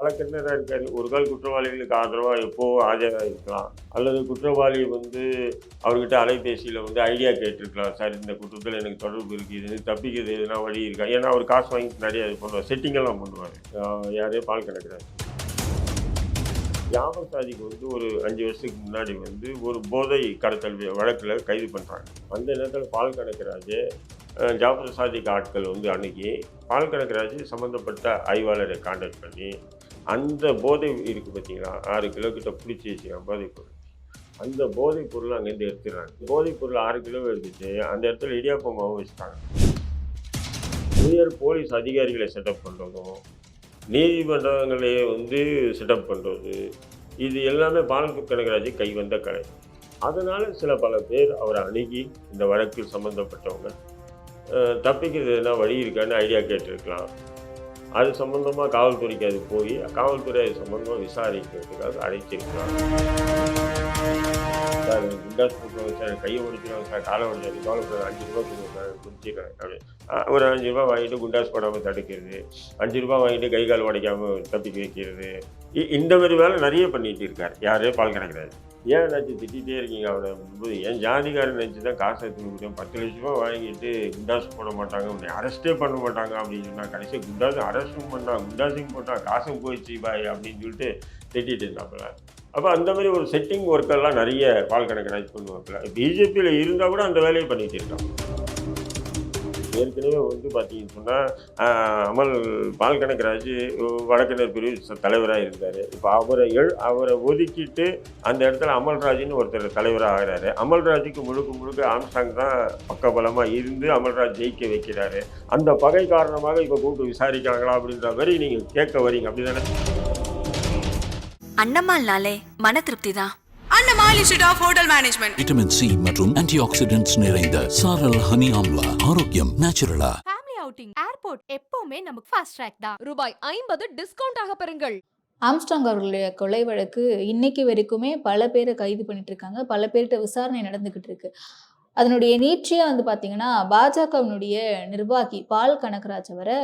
வழக்கறிஞராக இருக்காரு. ஒரு கால் குற்றவாளிகளுக்கு ஆதரவாக எப்போ ஆஜராக இருக்கலாம்? அல்லது குற்றவாளி வந்து அவர்கிட்ட அலைபேசியில் வந்து ஐடியா கேட்டிருக்கலாம். சார் இந்த குற்றத்தில் எனக்கு தொடர்பு இருக்குது இது தப்பிக்கிறது எதுனா வழி இருக்கா? ஏன்னா அவர் காசு வாங்கி நிறைய இது பண்ணுவார். செட்டிங்கெல்லாம் பண்ணுவார். யாரையும் பால் கிடக்கிறார் ஜாபர் சாதிக்கு வந்து ஒரு அஞ்சு வருஷத்துக்கு முன்னாடி வந்து ஒரு போதை கடத்தல் வழக்கில் கைது பண்ணுறாங்க அந்த நேரத்தில் பால் கணக்கராஜ் அஹ், ஜாபர் ஆட்கள் வந்து அணுகி பால் கணக்கராஜ் சம்மந்தப்பட்ட ஆய்வாளரை காண்டாக்ட் பண்ணி அந்த போதை இருக்குது பார்த்தீங்களா ஆறு கிலோ கிட்ட பிடிச்சி வச்சுக்கலாம் போதைப் பொருள். அந்த போதைப் பொருள் அங்கேருந்து எடுத்துடுறாங்க. போதைப் பொருள் ஆறு கிலோ எடுத்துச்சு அந்த இடத்துல இடியாப்பம் மாவு வச்சுட்டாங்க. உயர் போலீஸ் அதிகாரிகளை செட்டப் பண்ணுறதும் நீதிமன்றங்களையே வந்து செட்டப் பண்ணுறது இது எல்லாமே பால் கனகராஜ் கைவந்த கலை. அதனால் சில பல பேர் அவரை அணுகி இந்த வழக்கில் சம்மந்தப்பட்டவங்க தப்பிக்கிறது என்ன வழி இருக்கான்னு ஐடியா கேட்டிருக்கலாம். அது சம்மந்தமாக காவல்துறைக்கு அது போய் காவல்துறை அது சம்மந்தமாக விசாரிக்கிறதுக்காக அழைச்சிருக்கிறாங்க. சார் குண்டாஸ் கொடுக்குறோம் சார் கையை ஒடிச்சிருக்காங்க சார் காலை ஒடிச்சாரு கவலைப்படுற அஞ்சு ரூபா கொடுங்க சார் குடிச்சிருக்காங்க அப்படி ஒரு அஞ்சு ரூபா வாங்கிட்டு குண்டாஸ் போடாமல் தடுக்கிறது அஞ்சு ரூபா வாங்கிட்டு கை கால் உடைக்காமல் தப்பிக்க வைக்கிறது இ- இந்த மாதிரி வேலை நிறைய பண்ணிட்டு இருக்கார். யாரே? பால் கிடைக்கிறாரு ஏன் நினச்சி திட்டிகிட்டே இருக்கீங்க அவனை ஏன் ஜாதிகாரன் நினச்சி தான் காசு எடுத்து முடியும் பத்து லட்ச ரூபா வாங்கிட்டு குண்டாஸ் போட மாட்டாங்க உன்னை அரெஸ்ட்டே பண்ண மாட்டாங்க அப்படின்னு சொன்னால் கடைசியாக குண்டாசும் அரெஸ்ட்டும் பண்ணான் குண்டாசும் போட்டான் காசும் போயிடுச்சு பாய் அப்படின்னு சொல்லிட்டு திட்டிகிட்டு இருந்தாப்புல. அப்போ அந்த மாதிரி ஒரு செட்டிங் ஒர்க்கெல்லாம் நிறைய பால் கணக்கராஜ் பண்ணுவாப்புல. பிஜேபியில் இருந்தால் கூட அந்த வேலையை பண்ணிகிட்டு இருக்கான் ஏற்கனவே வந்து பார்த்தீங்கன்னு சொன்னால் அமல் பால் ராஜு வழக்கறிஞர் பிரிவு தலைவராக இருந்தார். இப்போ அவரை எழு அவரை ஒதுக்கிட்டு அந்த இடத்துல அமல்ராஜ்னு ஒருத்தர் தலைவராக ஆகிறாரு. அமல்ராஜுக்கு முழுக்க முழுக்க ஆம்சாங் தான் பக்கபலமாக இருந்து அமல்ராஜ் ஜெயிக்க வைக்கிறாரு. அந்த பகை காரணமாக இப்போ கூப்பிட்டு விசாரிக்கிறாங்களா அப்படின்ற மாதிரி நீங்கள் கேட்க வரீங்க. அப்படி தானே அன்னம்மாள்னாலே மன திருப்தி தான். Of hotel management vitamin C மற்றும் ஆன்டிஆக்சிடென்ட்ஸ் நிறைந்த சாரல் ஹனி ஆம்லா ஆரோக்கியம் நேச்சுரலா ஃபேமிலி அவுட்டிங் ஏர்போர்ட் எப்பவுமே நமக்கு ஃபாஸ்ட் ட்ராக் தான். ரூபாய் ஐம்பது டிஸ்கவுண்ட் ஆக பெறுங்கள். ஆம்ஸ்டாங் அவர்களுடைய கொலை வழக்கு இன்னைக்கு வரைக்குமே பல பேரை கைது பண்ணிட்டு இருக்காங்க பல பேர்கிட்ட விசாரணை நடந்துகிட்டு இருக்கு. அதனுடைய நீட்சியா வந்து பாத்தீங்கன்னா பாஜகவினுடைய நிர்வாகி பால் கனகராஜ் அவரை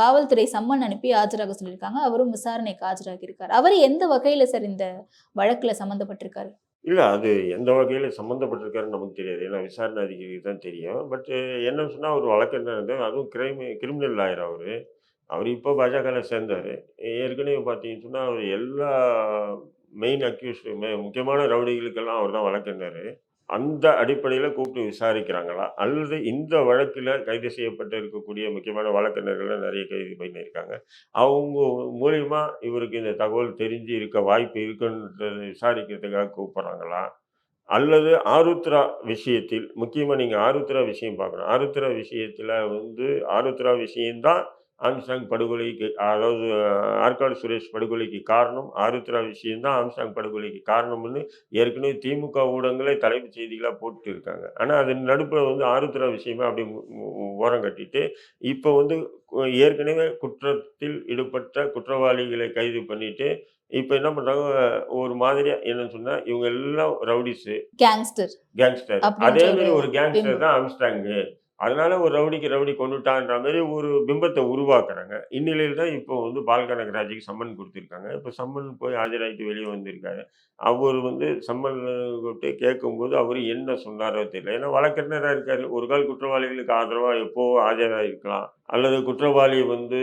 காவல்துறை சம்மன் அனுப்பி ஆஜராக சொல்லியிருக்காங்க. அவரும் விசாரணைக்கு ஆஜராகி இருக்கார். அவர் எந்த வகையில சார் இந்த வழக்குல சம்மந்தப்பட்டிருக்காரு இல்லை அது எந்த வகையில் சம்மந்தப்பட்டிருக்காருன்னு நமக்கு தெரியாது. ஏன்னா விசாரணை அதிகாரிக்கு தான் தெரியும். பட் என்ன சொன்னால் அவர் வழக்கறிஞர் அதுவும் கிரைம் கிரிமினல் லாயர் அவர். அவர் இப்போ பாஜகவில் சேர்ந்தார். ஏற்கனவே பார்த்தீங்கன்னு சொன்னால் அவர் எல்லா மெயின் அக்யூஸ்ட் முக்கியமான ரவுடிகளுக்கெல்லாம் அவர் தான் வழக்கறிஞர் அந்த அடிப்படையில் கூப்பிட்டு விசாரிக்கிறாங்களா? அல்லது இந்த வழக்கில் கைது செய்யப்பட்டு இருக்கக்கூடிய முக்கியமான வழக்கறிஞர்களை நிறைய கைது பண்ணியிருக்காங்க. அவங்க மூலயமா இவருக்கு இந்த தகவல் தெரிஞ்சு இருக்க வாய்ப்பு இருக்குன்றது விசாரிக்கிறதுக்காக கூப்பிட்றாங்களா? அல்லது ஆருத்ரா விஷயத்தில் முக்கியமாக நீங்கள் ஆருத்ரா விஷயம் பார்க்கணும். ஆருத்ரா விஷயத்தில் வந்து ஆருத்ரா விஷயம்தான் ஆம்ஸ்டாங் படுகொலைக்கு அதாவது ஆற்காடு சுரேஷ் படுகொலைக்கு காரணம் ஆருத்ரா விஷயம்தான் ஆம்ஸ்டாங் படுகொலைக்கு காரணம்னு ஏற்கனவே திமுக ஊடகங்களே தலைப்புச் செய்திகளாக போட்டு இருக்காங்க ஆனால் அதன் நடுப்பில் வந்து ஆருத்ரா விஷயமா அப்படி ஓரம் கட்டிட்டு இப்போ வந்து ஏற்கனவே குற்றத்தில் ஈடுபட்ட குற்றவாளிகளை கைது பண்ணிட்டு இப்போ என்ன பண்ணுறாங்க ஒரு மாதிரியா என்னன்னு சொன்னால் இவங்க எல்லாம் ரவுடிஸு. கேங்ஸ்டர் கேங்ஸ்டர் அதே மாதிரி ஒரு கேங்ஸ்டர். தான் ஆம்ஸ்டாங்கு அதனால ஒரு ரவுடிக்கு ரவுடி கொண்டுட்டான்ற மாதிரி ஒரு பிம்பத்தை உருவாக்குறாங்க. இந்நிலையில் தான் இப்போ வந்து பால்கனகராஜுக்கு சம்மன் கொடுத்துருக்காங்க. இப்போ சம்மன் போய் ஆஜராகிட்டு வெளியே வந்திருக்காரு. அவர் வந்து சம்மன் கூப்பிட்டு கேட்கும்போது அவர் என்ன சொன்னாரோ தெரியல. ஏன்னா வழக்கறிஞராக இருக்கார். ஒரு கால் குற்றவாளிகளுக்கு ஆதரவாக எப்போ ஆஜராகிருக்கலாம் அல்லது குற்றவாளி வந்து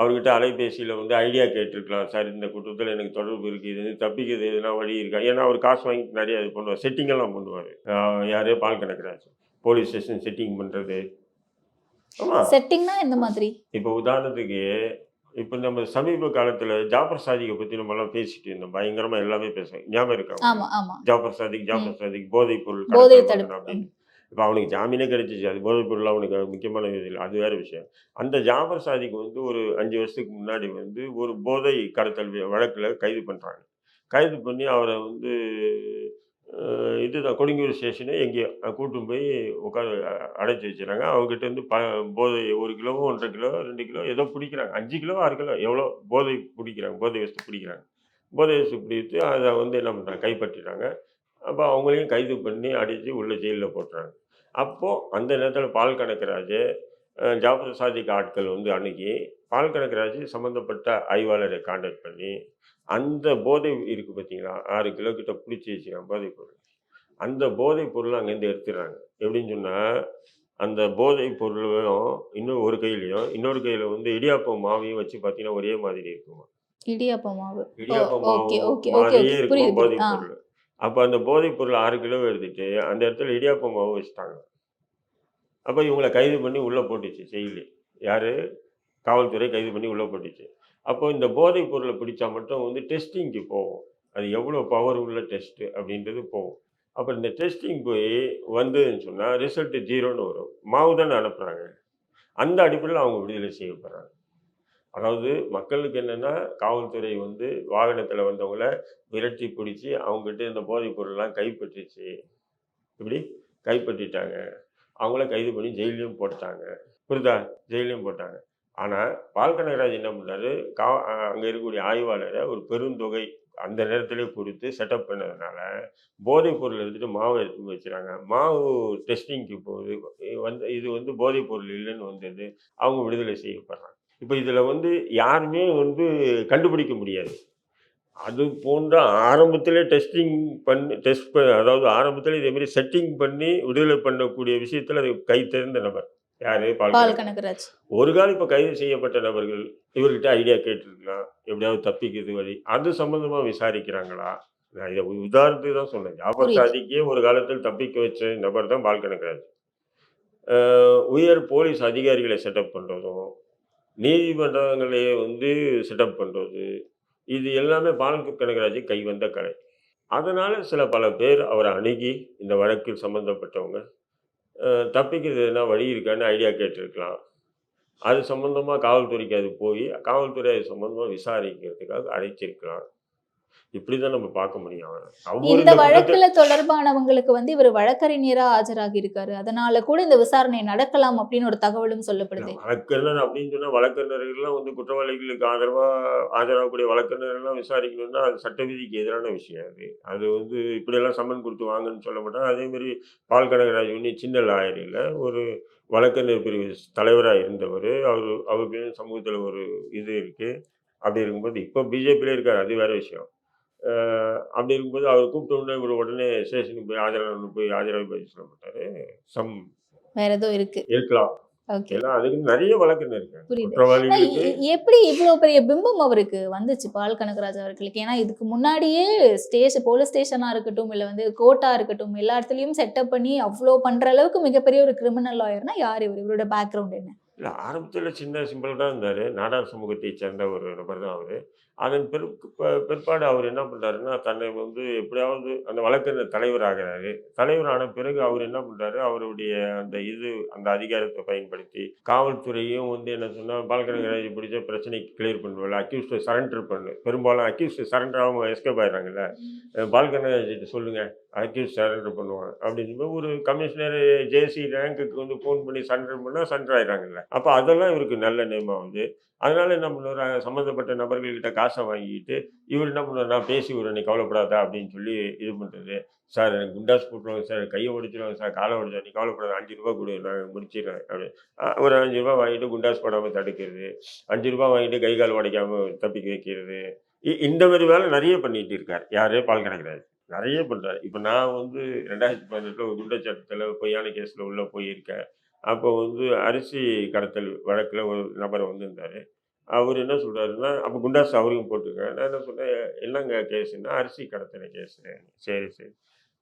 அவர்கிட்ட அலைபேசியில் வந்து ஐடியா கேட்டிருக்கலாம். சார் இந்த குற்றத்தில் எனக்கு தொடர்பு இருக்குது இது தப்பிக்கிறது எதுனா வழி இருக்கா? ஏன்னா அவர் காசு வாங்கிட்டு நிறைய இது பண்ணுவார். செட்டிங்கெல்லாம் பண்ணுவார். யாரே? Paul Kanagaraj police station setting பண்ணுறது ஆமாம் செட்டிங்னா எந்த மாதிரி? இப்போ உதாரணத்துக்கு இப்போ நம்ம சமீப காலத்தில் ஜாஃபர் சாதிக்கை பற்றி நம்மலாம் பேசிட்டு இருந்தோம். பயங்கரமாக எல்லாமே பேசுவோம் ஞாபகம் இருக்கா ஜாஃபர் சாதிக் ஜாஃபர் சாதிக் போதைப் பொருள் அப்படின்னு இப்போ அவனுக்கு ஜாமீனே கிடைச்சிச்சு. அது போதைப் பொருள் அவனுக்கு முக்கியமான இது இல்லை. அது வேற விஷயம். அந்த ஜாஃபர் சாதிக் வந்து ஒரு அஞ்சு வருஷத்துக்கு முன்னாடி வந்து ஒரு போதை கடத்தல் வழக்கில் கைது பண்ணுறாங்க கைது பண்ணி அவரை வந்து இதுதான் கொடுங்கூர் ஸ்டேஷனு எங்கேயோ கூட்டின்னு போய் உட்காந்து அடைச்சி வச்சுறாங்க. அவங்ககிட்ட இருந்து ப போதை ஒரு கிலோவோ ஒன்றரை கிலோ ரெண்டு கிலோ ஏதோ பிடிக்கிறாங்க. அஞ்சு கிலோ ஆறு கிலோ எவ்வளோ போதை பிடிக்கிறாங்க போதை வஸ்து பிடிக்கிறாங்க. போதை வஸ்து பிடித்து அதை வந்து என்ன பண்ணுறாங்க கைப்பற்றிடுறாங்க. அப்போ அவங்களையும் கைது பண்ணி அடித்து உள்ளே ஜெயிலில் போட்டுறாங்க. அப்போது அந்த நேரத்தில் பால் கணக்கராஜ் அஹ், ஜாஃபர் சாதிக் ஆட்கள் வந்து அணுகி பால் கணக்கராஜ் சம்மந்தப்பட்ட ஆய்வாளரை காண்டாக்ட் பண்ணி அந்த போதை இருக்கு பார்த்தீங்களா ஆறு கிலோ கிட்ட பிடிச்சி வச்சுருக்காங்க போதைப் பொருள். அந்த போதைப் பொருளை அங்கேருந்து எடுத்துடுறாங்க எப்படின்னு சொன்னால் அந்த போதைப் பொருளும் இன்னும் ஒரு கையிலையும் இன்னொரு கையில் வந்து இடியாப்பம் மாவையும் வச்சு பார்த்தீங்கன்னா ஒரே மாதிரி இருக்குமா? இடியாப்ப மாவு. இடியாப்பம் ஓகே மாதிரியே இருக்கும் போதைப் பொருள். அப்போ அந்த போதைப் பொருள் ஆறு கிலோ எடுத்துட்டு அந்த இடத்துல இடியாப்பம் மாவு வச்சுட்டாங்க. அப்போ இவங்களை கைது பண்ணி உள்ளே போட்டுச்சு ஜெயிலு. யார்? காவல்துறை கைது பண்ணி உள்ளே போட்டுச்சு. அப்போ இந்த போதைப் பொருளை பிடிச்சா மட்டும் வந்து டெஸ்டிங்க்கு போகும் அது எவ்வளோ பவர் உள்ள டெஸ்ட்டு அப்படின்றது போகும் அப்போ இந்த டெஸ்டிங் போய் வந்ததுன்னு சொன்னால் ரிசல்ட்டு ஜீரோன்னு வரும். மாவு தானே அனுப்புகிறாங்க அந்த அடிப்படையில் அவங்க விடுதலை செய்யப்படுறாங்க. அதாவது மக்களுக்கு என்னென்னா காவல்துறை வந்து வாகனத்தில் வந்தவங்கள விரட்டி பிடிச்சி அவங்ககிட்ட இந்த போதைப் பொருள்லாம் கைப்பற்றிச்சு. இப்படி கைப்பற்றிட்டாங்க. அவங்கள கைது பண்ணி ஜெயிலையும் போட்டாங்க. புரிதா ஜெயிலையும் போட்டாங்க. ஆனால் பால்க நகராஜ் என்ன பண்ணாரு? கா அங்கே இருக்கக்கூடிய ஆய்வாளரை ஒரு பெருந்தொகை அந்த நேரத்திலே கொடுத்து செட்டப் பண்ணதுனால போதைப் பொருள் எடுத்துகிட்டு மாவு எடுத்து வச்சுறாங்க. மாவு டெஸ்டிங்க்கு போகுது. வந்து இது வந்து போதைப் பொருள் இல்லைன்னு வந்தது. அவங்க விடுதலை செய்யப்படுறாங்க. இப்போ இதில் வந்து யாருமே வந்து கண்டுபிடிக்க முடியாது. அது போன்ற ஆரம்பத்திலே டெஸ்டிங் பண்ணி டெஸ்ட் அதாவது ஆரம்பத்தில் இதேமாரி செட்டிங் பண்ணி விடுதலை பண்ணக்கூடிய விஷயத்தில் அது கை தெரிந்த நபர். யார்? பால் கனகராஜ். ஒரு காலம் இப்போ கைது செய்யப்பட்ட நபர்கள் இவர்கிட்ட ஐடியா கேட்டிருக்கலாம் எப்படியாவது தப்பிக்கிறது வழி. அது சம்மந்தமாக விசாரிக்கிறாங்களா? நான் இதை உதாரணத்துக்கு தான் சொன்னேன். ஜாபர். சாதிக்கே ஒரு காலத்தில் தப்பிக்க வச்ச நபர் தான் பால் கனகராஜ் உயர் போலீஸ் அதிகாரிகளை செட்டப் பண்ணுறதும் நீதிமன்றங்களையே வந்து செட்டப் பண்ணுறது இது எல்லாமே பால் கனகராஜ் கை வந்த கலை. அதனால் சில பல பேர் அவரை அணுகி இந்த வழக்கில் சம்மந்தப்பட்டவங்க அஹ் தப்பிக்கிறது எதனா வழி இருக்கான்னு ஐடியா கேட்டிருக்கலாம். அது சம்மந்தமாக காவல்துறைக்கு அது போய் காவல்துறை அது சம்மந்தமாக விசாரிக்கிறதுக்காக அழைச்சிருக்கலாம். இப்படி தான் நம்ம பார்க்க முடியும். இந்த வழக்குல தொடர்பானவங்களுக்கு வந்து இவர் வழக்கறிஞரா ஆஜராகி இருக்காரு அதனால கூட இந்த விசாரணை நடக்கலாம் அப்படின்னு ஒரு தகவலும் சொல்லப்படுது. வழக்கறிஞர் அப்படின்னு சொன்னால் வழக்கறிஞர்கள்லாம் வந்து குற்றவாளிகளுக்கு ஆதரவாக ஆஜராகக்கூடிய வழக்கறிஞர்கள்லாம் விசாரிக்கணும்னா அது சட்ட விதிக்கு எதிரான விஷயம் அது. அது வந்து இப்படியெல்லாம் சம்மன் கொடுத்து வாங்கன்னு சொல்ல மாட்டாங்க அதேமாரி பால் கனகராஜ் ஒன்று சின்ன லாயர் இல்லை ஒரு வழக்கறிஞர் பிரிவு தலைவராக இருந்தவர். அவர் அவருக்கு சமூகத்தில் ஒரு இது இருக்குது அப்படி இருக்கும்போது இப்போ பிஜேபியிலே இருக்கார். அது வேறு விஷயம். அப்படி இருக்கும்போது அவர் கூப்பிட்ட உடனே இவர் உடனே ஸ்டேஷனுக்கு போய் ஆஜராகணும் போய் ஆஜராகி மாட்டார். சம் வேற ஏதோ இருக்கு. இருக்கலாம். நிறைய குற்றவாளிகளுக்கு எ- எப்படி இவ்வளவு பெரிய பிம்பம் அவருக்கு வந்துச்சு பால் கனகராஜ் அவர்களுக்கு? ஏன்னா இதுக்கு முன்னாடியே ஸ்டேஷன் போலீஸ் ஸ்டேஷனா இருக்கட்டும் இல்ல வந்து கோர்ட்டா இருக்கட்டும் எல்லா இடத்துலயும் செட்டப் பண்ணி அவ்வளோ பண்ற அளவுக்கு மிகப்பெரிய ஒரு கிரிமினல் லாயர்னா யார் இவர்? இவரோட பேக்ரவுண்ட் என்ன? இல்லை ஆரம்பத்தில் சின்ன சிம்பிள் தான் இருந்தார். நாடார் சமூகத்தை சேர்ந்த ஒரு நபர் தான் அவர். அதன் பிற் ப- பிற்பாடு அவர் என்ன பண்ணுறாருன்னா தன்னை வந்து எப்படியாவது அந்த வழக்கறிஞர் தலைவர் ஆகிறாரு. தலைவர் ஆன பிறகு அவர் என்ன பண்ணுறாரு அவருடைய அந்த இது அந்த அதிகாரத்தை பயன்படுத்தி காவல்துறையும் வந்து என்ன சொன்னால் பாலகனகராஜ் பிடிச்ச பிரச்சனைக்கு கிளியர் பண்ணுவல அக்யூஸ்டை சரண்டர் பண்ணு. பெரும்பாலும் அக்யூஸ்ட் சரண்டர் அவங்க எஸ்கேப் ஆயிடுறாங்கல்ல. பால்கனராஜ் சொல்லுங்க அக்யூஸ் சரண்டர் பண்ணுவாங்க. அப்படின்னு ஒரு கமிஷனர் ஜேசி ரேங்குக்கு வந்து ஃபோன் பண்ணி சரண்டர் பண்ணால் சரண்டர் ஆயிடுறாங்கல்ல. அப்போ அதெல்லாம் இவருக்கு நல்ல நேமாக வந்து. அதனால என்ன பண்ணுவார்? சம்மந்தப்பட்ட நபர்கள்கிட்ட காசை வாங்கிட்டு இவர் என்ன பண்ணுவார் நான் பேசி விடுறேன் நீ கவலைப்படாத அப்படின்னு சொல்லி இது பண்ணுறது சார் எனக்கு குண்டாஸ் போட்டுருவாங்க சார் கையை ஒடிச்சிருவாங்க சார் காலை ஒடிச்சா நீ கவலைப்படாத அஞ்சு ரூபா கொடு நான் முடிச்சிடுறேன் அப்படி ஒரு அஞ்சு ரூபா வாங்கிட்டு குண்டாஸ் போடாமல் தடுக்கிறது. அஞ்சு ரூபா வாங்கிட்டு கை கால் உடைக்காமல் தப்பிக்க வைக்கிறது. இ- இந்த மாதிரி வேலை நிறைய பண்ணிட்டு இருக்கார். யாரே பால் கிடைக்கிறாரு நிறைய பண்ணுறாரு இப்போ நான் வந்து ரெண்டாயிரத்தி பதினெட்டில் ஒரு குண்டச்சட்டத்தில் பொய்யான கேஸில் உள்ளே போயிருக்கேன். அப்போ வந்து அரிசி கடத்தல் வழக்கில் ஒரு நபர் வந்திருந்தார். அவர் என்ன சொல்கிறாருன்னா அப்போ குண்டாஸ் அவருக்கும் போட்டிருக்கேன் நான் என்ன சொன்னேன் என்னங்க கேஸுன்னா அரிசி கடத்தல கேஸு. சரி சரி.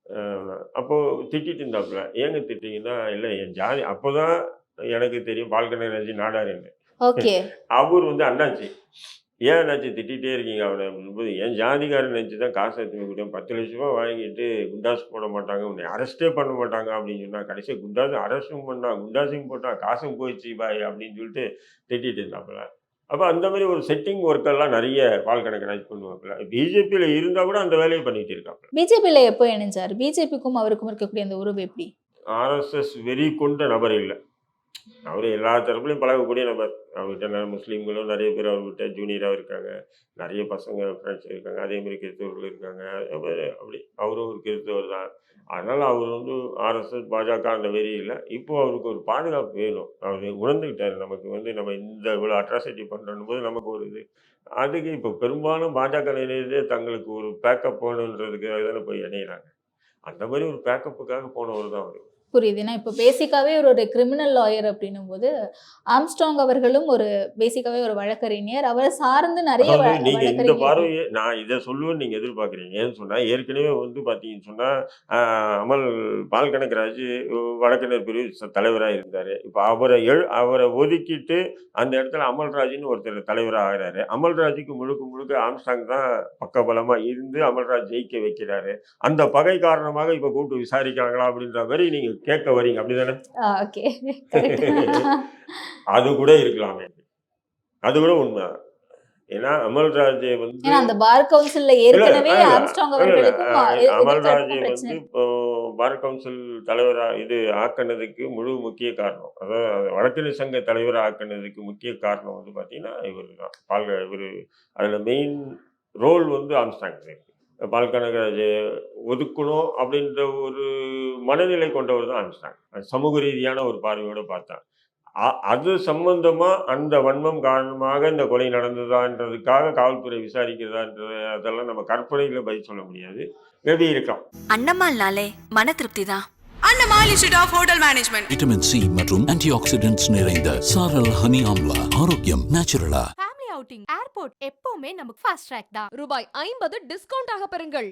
அஹ் அப்போ திட்டிட்டு இருந்தாப்புல. ஏங்க திட்டிங்கன்னா இல்லை என் ஜாதி அப்போ தான் எனக்கு தெரியும் பால்கனராஜி நாடாருன்னு அவர் வந்து அண்ணாச்சி. ஏன் அண்ணாச்சி திட்டிகிட்டே இருக்கீங்க அவனை. அப்படின்போது என் ஜாதிகாரன் நினச்சி தான் காசு எடுத்து கொடுத்தேன் பத்து லட்ச ரூபா வாங்கிட்டு குண்டாஸ் போட மாட்டாங்க. உன்னை அரெஸ்ட்டே பண்ண மாட்டாங்க அப்படின்னு சொன்னா கடைசியாக குண்டாஸ் அரெஸ்ட்டும் பண்ணான் குண்டாஸும் போட்டான் காசும் போயிடுச்சு பாய் அப்படின்னு சொல்லிட்டு திட்டிட்டு இருந்தாப்புல. அப்போ அந்த மாதிரி ஒரு செட்டிங் ஒர்க்கெல்லாம் நிறைய பால் கணக்கராஜ் பண்ணுவாப்புல. பிஜேபியில் இருந்தால் கூட அந்த வேலையை பண்ணிட்டு இருக்காப்புல. பிஜேபியில எப்போ இணைஞ்சார்? பிஜேபிக்கும் அவருக்கும் இருக்கக்கூடிய அந்த உறவு எப்படி? ஆர்எஸ்எஸ் வெறி கொண்ட நபர் இல்லை. அவர் எல்லா தரப்புலையும் பழகக்கூடிய நபர் அவர்கிட்ட நிறைய முஸ்லீம்களும் நிறைய பேர் அவர்கிட்ட ஜூனியராக இருக்காங்க. நிறைய பசங்க ஃப்ரெண்ட்ஸ் இருக்காங்க. அதே மாதிரி கிறிஸ்தவர்கள் இருக்காங்க. அப்படி அவரும் ஒரு கிறிஸ்தவர் தான். அதனால் அவர் வந்து ஆர்எஸ்எஸ் பாஜக அந்த வெறி இல்லை. இப்போது அவருக்கு ஒரு பாதுகாப்பு வேணும். அவர் உணர்ந்துக்கிட்டார் நமக்கு வந்து நம்ம இந்த இவ்வளோ அட்ராசிட்டி பண்ணுறோம் போது நமக்கு ஒரு இது. அதுக்கு இப்போ பெரும்பாலும் பாஜக நிலையிலே தங்களுக்கு ஒரு பேக்கப் போகணுன்றதுக்காக தானே போய் இணையிறாங்க. அந்த மாதிரி ஒரு பேக்கப்புக்காக போனவர் தான் அவர். புரியுது. ஏன்னா இப்போ பேசிக்காவே ஒரு ஒரு கிரிமினல் லாயர் அப்படின்னும் போது ஆம்ஸ்ட்ராங் அவர்களும் ஒரு பேசிக்காவே ஒரு வழக்கறிஞர். அவரை சார்ந்து நிறைய நீங்க இந்த பார்வையை நான் இதை சொல்லுவேன்னு நீங்க எதிர்பார்க்குறீங்க. ஏன்னு சொன்னா ஏற்கனவே வந்து பாத்தீங்கன்னு சொன்னா ஆஹ், அமல் பால் கணக்கராஜ் வழக்கறிஞர் பிரிவு ச- தலைவரா இருந்தாரு. இப்போ அவரை எழு அவரை ஒதுக்கிட்டு அந்த இடத்துல அமல்ராஜ்னு ஒருத்தர் தலைவரா ஆகிறாரு. அமல்ராஜுக்கு முழுக்க முழுக்க ஆம்ஸ்டாங் தான் பக்கபலமா இருந்து அமல்ராஜ் ஜெயிக்க வைக்கிறாரு. அந்த பகை காரணமாக இப்ப கூப்பிட்டு விசாரிக்கிறாங்களா அப்படின்ற மாதிரி நீங்க கேட்க வரீங்க அப்படிதானே? ஓகே. அது கூட இருக்கலாமே. அது கூட உண்மை. ஏன்னா அமல்ராஜை வந்து அந்த பார் கவுன்சில்ல ஏற்கனவே அமல்ராஜை வந்து இப்போ பார் கவுன்சில் தலைவரா இது ஆக்கினதுக்கு முழு முக்கிய காரணம். அதாவது வழக்கறிஞர் சங்க தலைவரா ஆக்கினதுக்கு முக்கிய காரணம் வந்து பார்த்தீங்கன்னா இவர் தான் பால் இவர் அதில் மெயின் ரோல் வந்து ஆம்ஸ்டாங் பால் கனகராஜை ஒதுக்கணும் அப்படின்ற ஒரு மனநிலை கொண்டவர் தான் அது சமூக ரீதியான ஒரு பார்வையோட பார்த்தா அ- அது சம்பந்தமா அந்த வன்மம் காரணமாக இந்த கொலை நடந்ததான்றதுக்காக காவல்துறை விசாரிக்கிறதான்றது அதெல்லாம் நம்ம கற்பனையில பதில் சொல்ல முடியாது. மேபி இருக்கலாம். அன்னம்மாள்னாலே மன திருப்தி தான் Annammal institute of hotel management vitamin C மற்றும் ஆன்டி ஆக்சிடென்ட்ஸ் நிறைந்த சாரல் ஹனி ஆம்லா. ஆரோக்கியம் நேச்சுரலா அவுட்டிங் ஏர்போர்ட் எப்பவுமே நமக்கு ஃபாஸ்ட் ட்ராக் தான். ரூபாய் ஐம்பது டிஸ்கவுண்ட் ஆக பெறுங்கள்.